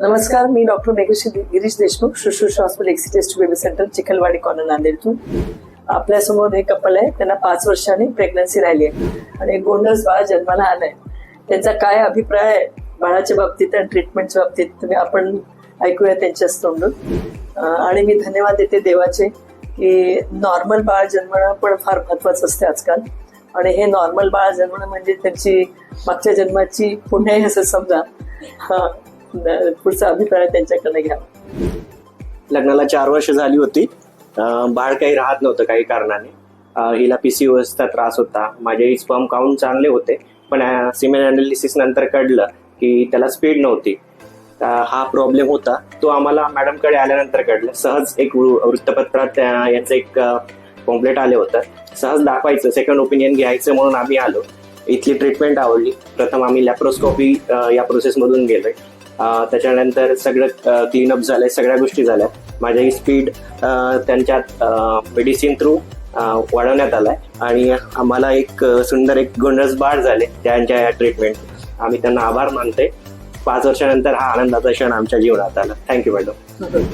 नमस्कार मी doctor Meghashree Girish Deshmukh Shushrush hospital एक्सिटेस्ट बेबी सेंटर चिखलवाडी कॉर्नर नांदेडतून. आपल्यासमोर हे कपल आहे त्यांना पाच वर्षांनी प्रेग्नन्सी राहिली आहे. आणि एक गोंडस बाळ जन्माला आलाय. त्यांचा काय अभिप्राय आहे? बाळाच्या बाबतीत आणि ट्रीटमेंटच्या बाबतीत तुम्ही आपण ऐकूया त्यांच्याच तोंडून. आणि मी धन्यवाद देते देवाचे की नॉर्मल बाळ जन्मणं पण फार महत्वाचं असते आजकाल. आणि हे नॉर्मल बाळ जन्मणं म्हणजे त्यांची मागच्या जन्माची पुण्य असं समजा. पुढचा अभिप्राय त्यांच्याकडे घ्या. लग्नाला चार वर्ष झाली होती. बाळ काही राहत नव्हतं काही कारणाने. हिला पीसीओएसचा त्रास होता. माझे स्पर्म काउंट चांगले होते. पण सिमेन अनालिसिस नंतर कळलं की त्याला स्पीड नव्हती. हा प्रॉब्लेम होता. तो आम्हाला मॅडमकडे आल्यानंतर कळलं. सहज एक वृत्तपत्रात याचं एक कॉम्प्लेट आले होतं. सहज दाखवायचं सेकंड ओपिनियन घ्यायचं म्हणून आम्ही आलो. इथली ट्रीटमेंट आवडली. प्रथम आम्ही लॅप्रोस्कोपी या प्रोसेसमधून गेलोय. त्याच्यानंतर सगळं क्लीनअप झालंय सगळ्या गोष्टी झाल्या माझी स्पीड त्यांच्यात मेडिसिन थ्रू वाढवण्यात आलाय. आणि आम्हाला एक सुंदर एक गोंडस बाळ झाले त्यांच्या या ट्रीटमेंट आम्ही त्यांना आभार मानते पाच वर्षानंतर हा आनंदाचा क्षण आमच्या जीवनात आला. Thank you madam